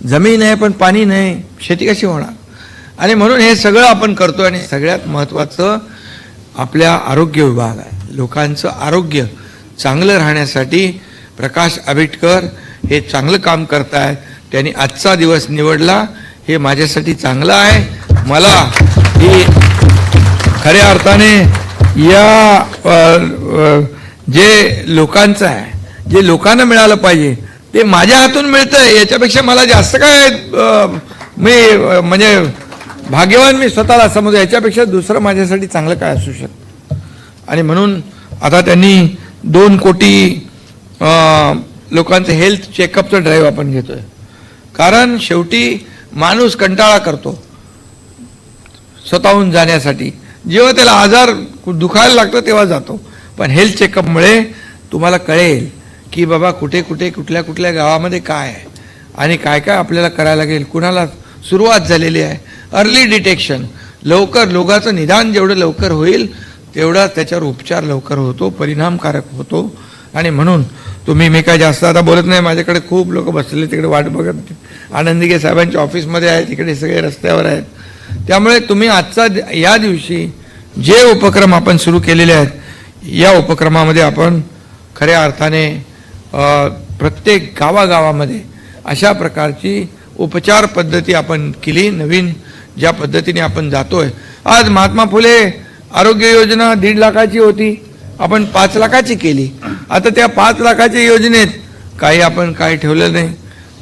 जमीन आहे पण पाणी नाही. शेती कशी होणार? आणि म्हणून हे सगळं आपण करतो आणि सगळ्यात महत्त्वाचं आपल्या आरोग्य विभाग आहे. लोकांचं आरोग्य चांगलं राहण्यासाठी प्रकाश आंबेडकर हे चांगलं काम करतायत. त्यांनी आजचा दिवस निवडला हे माझ्यासाठी चांगलं आहे. मला ही खऱ्या अर्थाने या जे लोकांचं आहे जे लोकांना मिळालं पाहिजे ते माझ्या हातून मिळतंय याच्यापेक्षा मला जास्त काय मी म्हणजे भाग्यवान मी स्वतःला समजू याच्यापेक्षा दुसरं माझ्यासाठी चांगलं काय असू शकतं? आणि म्हणून आता त्यांनी दोन कोटी लोकांचं हेल्थ चेकअपचं ड्राईव्ह आपण घेतोय. कारण शेवटी माणूस कंटाळा करतो. स्वतःहून जाण्यासाठी. जेव्हा त्याला आजार दुखायला लागतो तेव्हा जातो. पण हेल्थ चेकअपमुळे तुम्हाला कळेल की बाबा कुठे कुठे कुठल्या कुठल्या गावामध्ये काय आहे? आणि काय काय आपल्याला करायला लागेल? कुणाला सुरुवात झालेली आहे? अर्ली डिटेक्शन लवकर रोगाचं निदान जेवढं लवकर होईल तेवढा त्याच्यावर उपचार लवकर होतो परिणामकारक होतो. आणि म्हणून तुम्ही मी काय जास्त आता बोलत नाही माझ्याकडे खूप लोक बसलेले तिकडे वाट बघत आनंदिगे साहेबांच्या ऑफिसमध्ये आहे तिकडे सगळे रस्त्यावर आहेत. त्यामुळे तुम्ही आजचा या दिवशी जे उपक्रम आपण सुरू केलेले आहेत या उपक्रमामध्ये आपण खऱ्या अर्थाने प्रत्येक गावागावामध्ये अशा प्रकारची उपचार पद्धती आपण केली नवीन ज्या पद्धतीने आपण जातोय. आज महात्मा फुले आरोग्य योजना दीड लाखाची होती आपण पाच लाखाची केली. आता त्या पाच लाखाच्या योजनेत काही आपण काही ठेवलं नाही.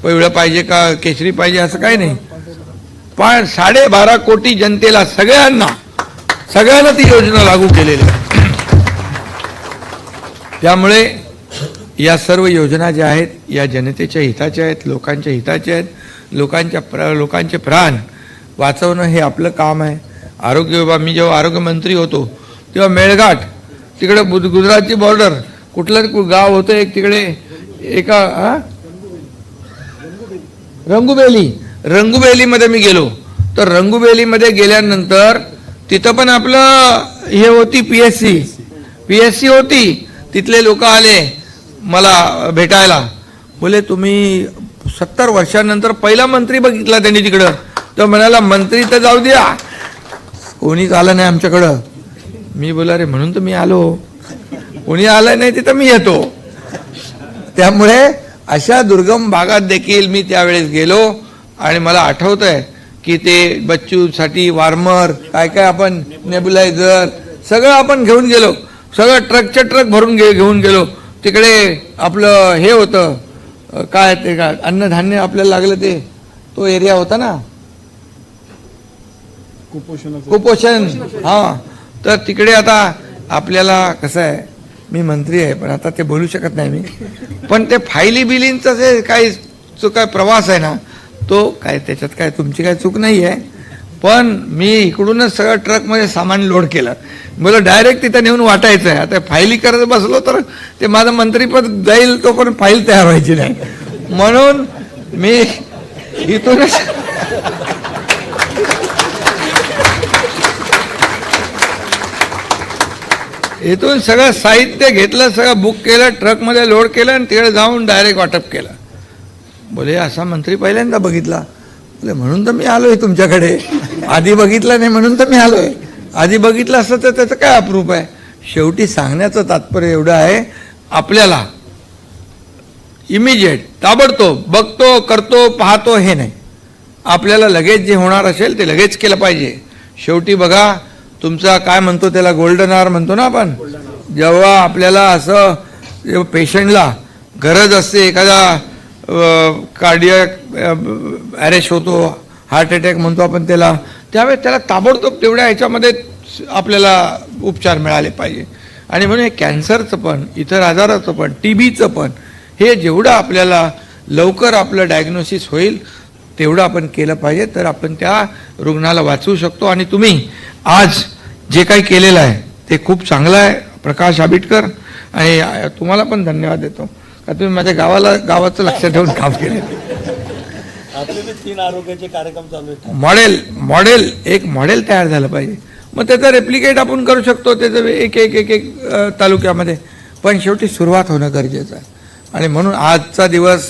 पिवळं पाहिजे का केशरी पाहिजे असं काही नाही. पण साडेबारा कोटी जनतेला सगळ्यांना सगळ्यांना ती योजना लागू केलेली त्यामुळे या सर्व योजना ज्या आहेत या जनतेच्या हिताच्या आहेत लोकांच्या हिताच्या आहेत लोकांच्या प्र लोकांचे प्राण वाचवणं हे आपलं काम आहे. आरोग्य विभाग मी जेव्हा आरोग्यमंत्री होतो तेव्हा मेळघाट तिकडे गुज- गुजरातची बॉर्डर कुठलं गाव होतं एक तिकडे एका हा? रंगुबेली रंगुबेलीमध्ये मी गेलो. तर रंगुबेलीमध्ये गेल्यानंतर तिथं पण आपलं हे होती P S C P S C होती. तिथले लोक आले. मला भेटायला. बोले तुम्ही सत्तर वर्षानंतर पहिला मंत्री बघितला त्यांनी तिकडं. तर म्हणाला मंत्री तर जाऊ द्या. कोणीच आलं नाही आमच्याकडं. मी बोला रे म्हणून तर मी आलो. कोणी आलं नाही तिथं मी येतो. त्यामुळे अशा दुर्गम भागात देखील मी त्यावेळेस गेलो आणि मला आठवत आहे की ते बच्चूसाठी वार्मर काय काय आपण नेबुलायझर सगळं आपण घेऊन गेलो. सगळं ट्रकच्या ट्रक भरून घे घेऊन गेलो. तिकडे आपलं हे होतं काय ते काय अन्नधान्य आपल्याला लागलं ते तो एरिया होता ना? कुपोषण हा. तर तिकडे आता आपल्याला कसं आहे मी मंत्री आहे पण आता ते बोलू शकत नाही मी. पण ते फायली बिलींचं जे काही जो काय प्रवास आहे ना तो काय त्याच्यात काय तुमची काय चूक नाही आहे? पण मी इकडूनच सगळं ट्रकमध्ये सामान लोड केलं. मला डायरेक्ट तिथं नेऊन वाटायचं आहे. आता फायली करत बसलो तर ते माझं मंत्रीपद जाईल तो पण फाईल तयार व्हायची नाही. म्हणून मी इथूनच इथून सगळं साहित्य घेतलं सगळं बुक केलं ट्रकमध्ये लोड केलं आणि तिकडे जाऊन डायरेक्ट वाटप केलं. बोले असा मंत्री पहिल्यांदा बघितला. म्हणून तर मी आलोय तुमच्याकडे. आधी बघितलं नाही म्हणून तर मी आलोय. आधी बघितलं असतं तर त्याचं काय अप्रूप आहे? शेवटी सांगण्याचं तात्पर्य एवढं आहे आपल्याला इमिजिएट ताबडतोब बघतो करतो पाहतो हे नाही. आपल्याला लगेच जे होणार असेल ते लगेच केलं पाहिजे. शेवटी बघा तुमचा काय म्हणतो त्याला गोल्डन आर म्हणतो ना आपण? जेव्हा आपल्याला असं पेशंटला गरज असते एखादा कार्डियक ॲरेश होतो हार्ट अटॅक म्हणतो आपण त्याला. त्यावेळेस त्याला ताबडतोब तेवढ्या ह्याच्यामध्ये आपल्याला उपचार मिळाले पाहिजे. आणि म्हणून हे कॅन्सरचं पण इतर आजाराचं पण टी बीचं पण हे जेवढं आपल्याला लवकर आपलं डायग्नोसिस होईल तेवढं आपण केलं पाहिजे. तर आपण त्या रुग्णाला वाचवू शकतो. आणि तुम्ही आज जे काही केलेलं आहे ते खूप चांगलं आहे. प्रकाश आबिटकर आणि तुम्हाला पण धन्यवाद देतो. का तुम्ही माझ्या गावाला गावाचं लक्ष ठेवून काम केलं? तीन आरोग्याचे कार्यक्रम चालू मॉडेल मॉडेल एक मॉडेल तयार झालं पाहिजे. मग त्याचं रेप्लिकेट आपण करू शकतो त्याचं एक एक एक एक तालुक्यामध्ये. पण शेवटी सुरुवात होणं गरजेचं आहे. आणि म्हणून आजचा दिवस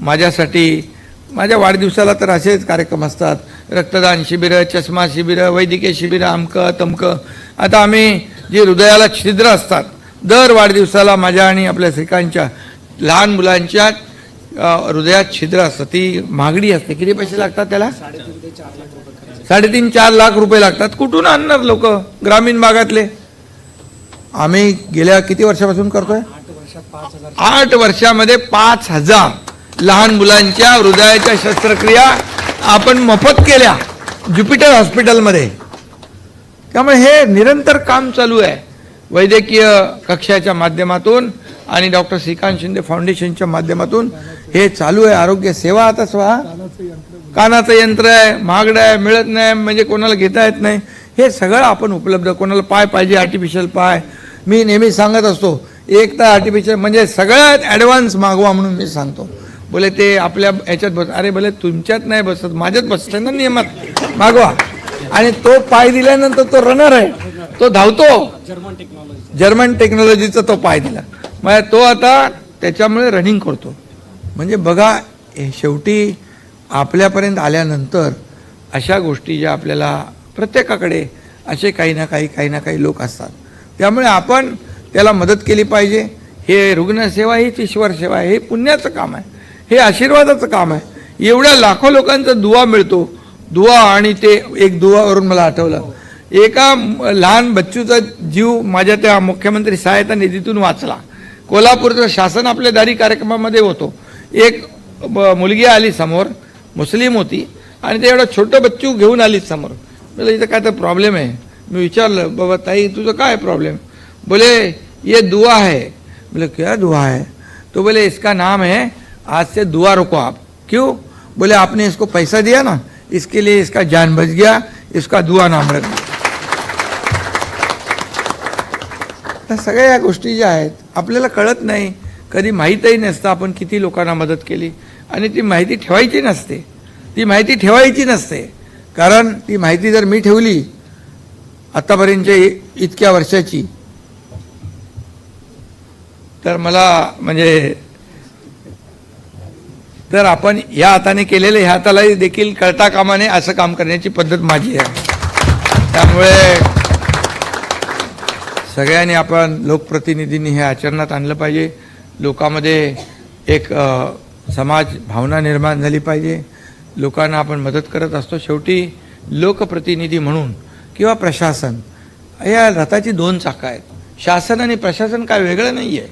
माझ्यासाठी माझ्या वाढदिवसाला तर असेच कार्यक्रम असतात. रक्तदान शिबिरं चष्मा शिबिरं वैद्यकीय शिबिरं अमकं तमकं. आता आम्ही जे हृदयाला छिद्र असतात दर वाढदिवसाला माझ्या आणि आपल्या श्रीकांतच्या लहान मुलांच्या हृदयात छिद्र असतं. ती महागडी असते. किती पैसे लागतात त्याला? साडेतीन चार लाख रुपये लागतात. कुठून आणणार लोक? ग्रामीण भागातले. आम्ही गेल्या किती वर्षापासून करतोय? आठ वर्षामध्ये पाच हजार लहान मुलांच्या हृदयाच्या शस्त्रक्रिया आपण मोफत केल्या ज्युपिटर हॉस्पिटलमध्ये. त्यामुळे हे निरंतर काम चालू आहे. वैद्यकीय कक्षाच्या माध्यमातून आणि डॉक्टर श्रीकांत शिंदे फाउंडेशनच्या माध्यमातून हे चालू आहे. आरोग्य सेवा आता स्वहा कानाचं यंत्र आहे महागडं आहे मिळत नाही म्हणजे कोणाला घेता येत नाही. हे सगळं आपण उपलब्ध कोणाला पाय पाहिजे आर्टिफिशियल पाय. मी नेहमी सांगत असतो एक तर आर्टिफिशियल म्हणजे सगळ्यात ॲडव्हान्स मागवा म्हणून मी सांगतो. बोले ते आपल्या ह्याच्यात बस अरे बोले तुमच्यात नाही बसत माझ्यात बसते ना नियमात. मागवा. आणि तो पाय दिल्यानंतर तो रनर आहे. तो धावतो. जर्मन टेक्नॉलॉजीचा तो पाय दिला. मग तो आता त्याच्यामुळे रनिंग करतो. म्हणजे बघा शेवटी आपल्यापर्यंत आल्यानंतर अशा गोष्टी ज्या आपल्याला प्रत्येकाकडे असे काही ना काही काही ना काही लोक असतात. त्यामुळे आपण त्याला मदत केली पाहिजे. हे रुग्णसेवा हीच ईश्वर सेवा आहे. हे पुण्याचं काम आहे. हे आशीर्वादाचं काम आहे. एवढ्या लाखो लोकांचा दुवा मिळतो. दुवा आणि ते एक दुवावरून मला आठवलं. एका लहान बच्चूचा जीव माझ्या त्या मुख्यमंत्री सहायता निधीतून वाचला. कोल्हापूरचं शासन आपल्या दारी कार्यक्रमामध्ये होतो. एक मुलगी आली समोर मुस्लिम होती आणि ते एवढं छोटं बच्चू घेऊन आली समोर. बोले इथं काय तर प्रॉब्लेम आहे. मी विचारलं बाबा ताई तुझं काय प्रॉब्लेम बोले ये दुआ है. बोले क्या दुआ है? तो बोले इसका नाम है आज से दुआ रुको आप. क्यों? बोले आपने इसको पैसा दिया ना इसके लिए इसका जान बच गया इसका दुआ नाम रख दिया सगळ्या या गोष्टी ज्या आहेत आपल्याला कळत नाही. कधी माहीतही नसतं आपण किती लोकांना मदत केली. आणि ती माहिती ठेवायची नसते. ती माहिती ठेवायची नसते. कारण ती माहिती जर मी ठेवली आत्तापर्यंतच्या इतक्या वर्षाची तर मला म्हणजे तर आपण या हाताने केलेले ह्या हातालाही देखील कळता कामाने असं काम करण्याची पद्धत माझी आहे. त्यामुळे सगळ्यांनी आपण लोकप्रतिनिधींनी हे आचरणात आणलं पाहिजे. लोकांमध्ये एक समाज भावना निर्माण झाली पाहिजे. लोकांना आपण मदत करत असतो. शेवटी लोकप्रतिनिधी म्हणून किंवा प्रशासन या रथाची दोन चाकं आहेत. शासन आणि प्रशासन काय वेगळं नाही आहे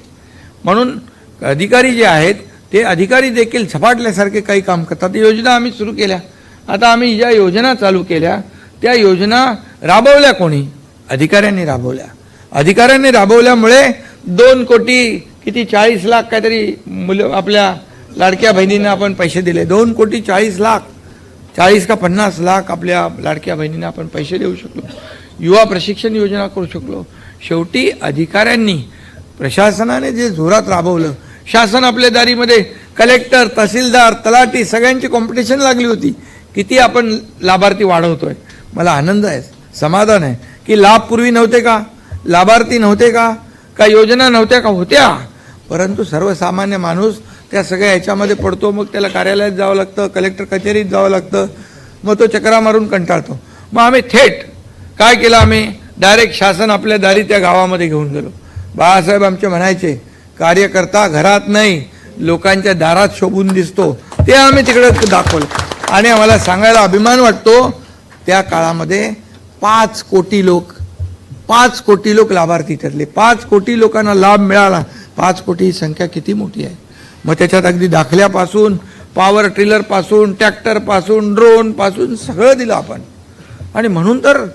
म्हणून अधिकारी जे आहेत ते अधिकारी देखील झपाटल्यासारखे काही काम करतात. योजना आम्ही सुरू केल्या. आता आम्ही ज्या योजना चालू केल्या त्या योजना राबवल्या कोणी? अधिकाऱ्यांनी राबवल्या. अधिकाऱ्यांनी राबवल्यामुळे दोन कोटी किती चाळीस लाख काहीतरी मुलं आपल्या लाडक्या बहिणींना आपण पैसे दिले. दोन कोटी चाळीस लाख चाळीस का पन्नास लाख आपल्या लाडक्या बहिणींना आपण पैसे देऊ शकलो. युवा प्रशिक्षण योजना करू शकलो. शेवटी अधिकाऱ्यांनी प्रशासनाने जे जोरात राबवलं शासन आपल्या दारीमध्ये कलेक्टर तहसीलदार तलाठी सगळ्यांची कॉम्पिटिशन लागली होती. किती आपण लाभार्थी वाढवतोय. मला आनंद आहे समाधान आहे. की लाभ पूर्वी नव्हते का? लाभार्थी नव्हते का? का योजना नव्हत्या का होत्या? परंतु सर्वसामान्य माणूस त्या सगळ्या ह्याच्यामध्ये पडतो मग त्याला कार्यालयात जावं लागतं कलेक्टर कचेरीत जावं लागतं मग तो चक्रा मारून कंटाळतो. मग आम्ही थेट काय केलं आम्ही? डायरेक्ट शासन आपल्या दारी त्या गावामध्ये घेऊन गेलो. बाळासाहेब आमचे म्हणायचे कार्यकर्ता घरात नाही लोकांच्या दारात शोभून दिसतो. ते आम्ही तिकडे दाखवलं. आणि आम्हाला सांगायला अभिमान वाटतो त्या काळामध्ये पाच कोटी लोक पाच कोटी लोक लाभार्थी ठरले. पाच कोटी लोकांना लाभ मिळाला. पाच कोटी ही संख्या किती मोठी आहे? मग त्याच्यात अगदी दाखल्यापासून पॉवर टिलरपासून ट्रॅक्टरपासून ड्रोनपासून सगळं दिलं आपण. आणि म्हणून तर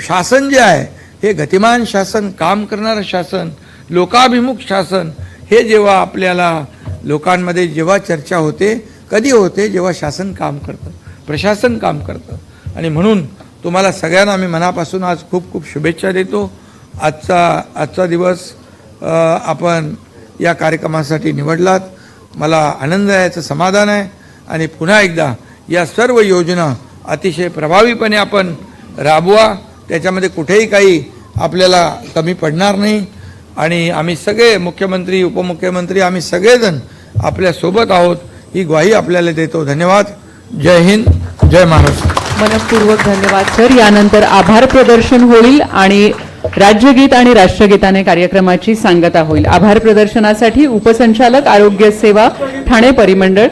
शासन जे आहे हे गतिमान शासन काम करणारं शासन लोकाभिमुख शासन हे जेव्हा आपल्याला लोकांमध्ये जेव्हा चर्चा होते कधी होते जेव्हा शासन काम करतं. प्रशासन काम करतं. आणि म्हणून तुम्हाला सगळ्यांना आम्ही मनापासून आज खूप खूप शुभेच्छा देतो. आजचा आजचा दिवस आपण या कार्यक्रमासाठी निवडलात. मला आनंद आहे याचं समाधान आहे. आणि पुन्हा एकदा या सर्व योजना अतिशय प्रभावीपणे आपण राबवा. त्याच्यामध्ये कुठेही काही आपल्याला कमी पडणार नाही. आणि आम्ही सगळे मुख्यमंत्री उपमुख्यमंत्री आम्ही सगळेजण आपल्यासोबत आहोत. ही ग्वाही आपल्याला देतो. धन्यवाद. जय हिंद. जय महाराष्ट्र. मनपूर्वक धन्यवाद सर. यानंतर आभार प्रदर्शन होईल आणि राज्यगीत आणि राष्ट्रगीताने कार्यक्रमाची सांगता होईल. आभार प्रदर्शनासाठी उपसंचालक आरोग्य सेवा ठाणे परिमंडळ.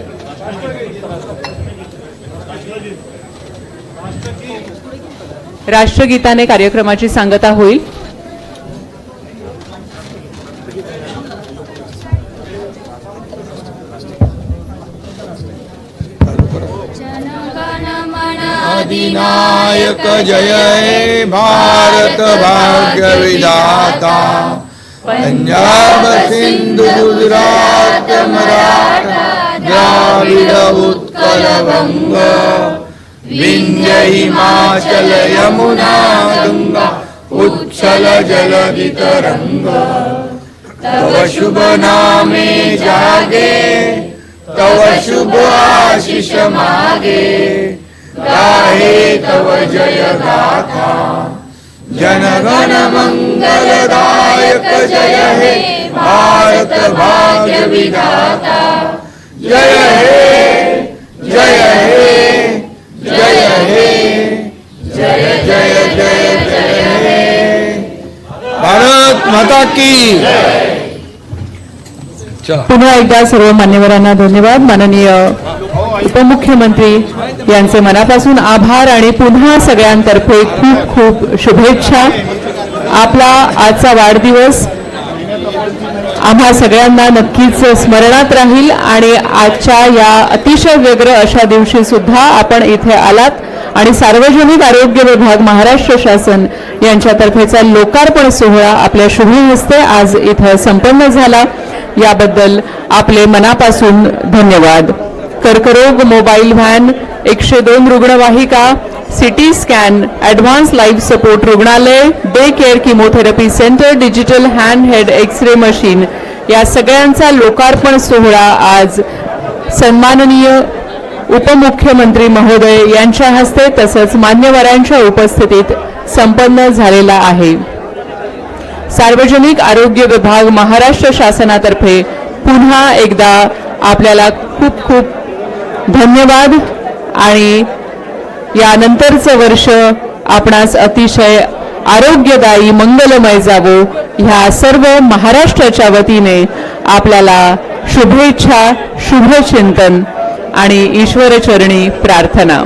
राष्ट्रगीताने कार्यक्रमाची सांगता होईल. अधिनायक जय हे भारत भाग्य विधाता। पंजाब सिंधु गुजरात मराठा द्राविड उत्कल वंग। विंध्य हिमाचल यमुना गंगा उच्छल जल वितरंग तव शुभ नामे जागे तव शुभ आशिष मागे। गाहे तव जय गाथा जनगण मंगलदायक जय हे भारत भाग्य विधाता जय हे जय हे जय हे जय जय जय जय हे भारत माता की पुन्हा एकदा सर्व मान्यवरांना धन्यवाद. माननीय उपमुख्यमंत्री यांचे मनापासून आभार आणि पुन्हा सगळ्यांतर्फे खूप खूप शुभेच्छा. आपला आजचा वाढदिवस आम्हा सगळ्यांना नक्कीच स्मरणात राहील आणि आजच्या या अतिशय व्यग्र अशा दिवशी सुद्धा आपण इथे आलात आणि सार्वजनिक आरोग्य विभाग महाराष्ट्र शासन यांच्यातर्फेचा लोकार्पण सोहळा आपल्या शुभ हस्ते आज इथं संपन्न झाला. याबद्दल आपले मनापासून धन्यवाद. कर्करोग मोबाईल व्हॅन एकशे दोन रुग्णवाहिका CT scan advance life support रुग्णालय day care chemotherapy centre digital hand head X ray machine या सगळ्यांचा लोकार्पण सोहळा आज सन्माननीय उपमुख्यमंत्री महोदय यांच्या हस्ते तसंच मान्यवरांच्या उपस्थितीत संपन्न झालेला आहे. सार्वजनिक आरोग्य विभाग महाराष्ट्र शासनातर्फे पुन्हा एकदा आपल्याला खूप खूप धन्यवाद. आणि यानंतरचं वर्ष आपणास अतिशय आरोग्यदायी मंगलमय जावो. ह्या सर्व महाराष्ट्राच्या वतीने आपल्याला शुभेच्छा शुभचिंतन आणि ईश्वरचरणी प्रार्थना.